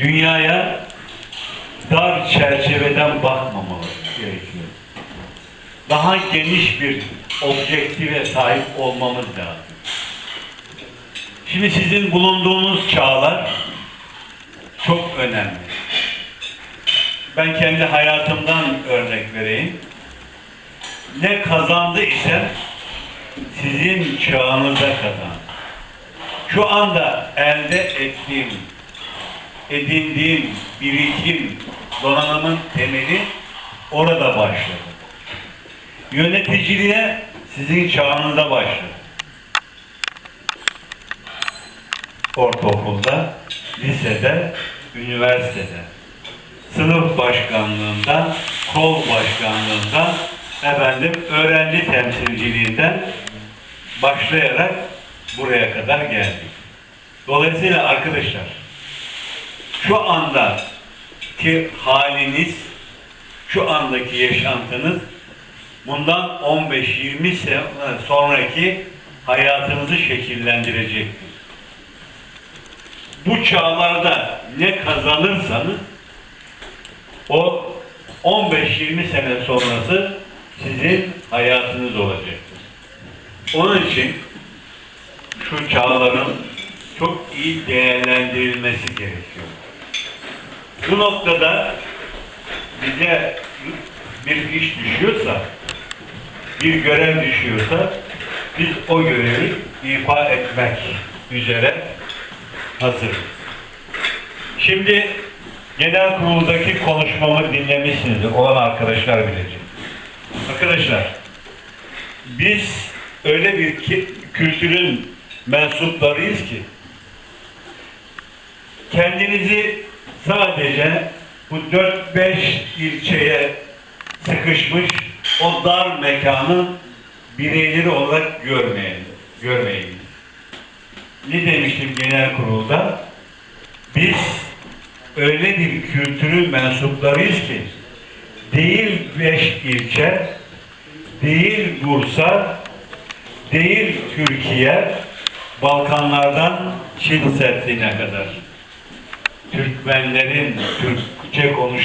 dünyaya dar çerçeveden bakmamalı gerekiyor. Daha geniş bir objektive sahip olmamız lazım. Şimdi sizin bulunduğunuz çağlar çok önemli. Ben kendi hayatımdan örnek vereyim. Ne kazandı ise sizin çağınıza kazandı. Şu anda elde ettiğim, edindiğim birikim, donanımın temeli orada başladı. Yöneticiliğe sizin çağınızda başladı. Ortaokulda, lisede, üniversitede, sınıf başkanlığında, kol başkanlığında, efendim öğrenci temsilciliğinden başlayarak buraya kadar geldik. Dolayısıyla arkadaşlar şu anda ki haliniz, şu andaki yaşantınız bundan 15-20 sene sonraki hayatınızı şekillendirecektir. Bu çağlarda ne kazanırsanız o 15-20 sene sonrası sizin hayatınız olacaktır. Onun için şu çağların çok iyi değerlendirilmesi gerekiyor. Bu noktada bize bir iş düşüyorsa, bir görev düşüyorsa biz o görevi ifa etmek üzere hazırız. Şimdi genel kuruldaki konuşmamı dinlemişsinizdir. Olan arkadaşlar bilecek. Arkadaşlar biz öyle bir kültürün mensuplarıyız ki kendinizi sadece bu 4-5 ilçeye sıkışmış o dar mekanın bireyleri olarak görmeyin. Görmeyin. Ne demiştim genel kurulda? Biz öyle bir kültürün mensuplarıyız ki değil beş ilçe, değil Bursa, değil Türkiye, Balkanlardan Çin Seddi'ne kadar. Türkmenlerin Türkçe konuş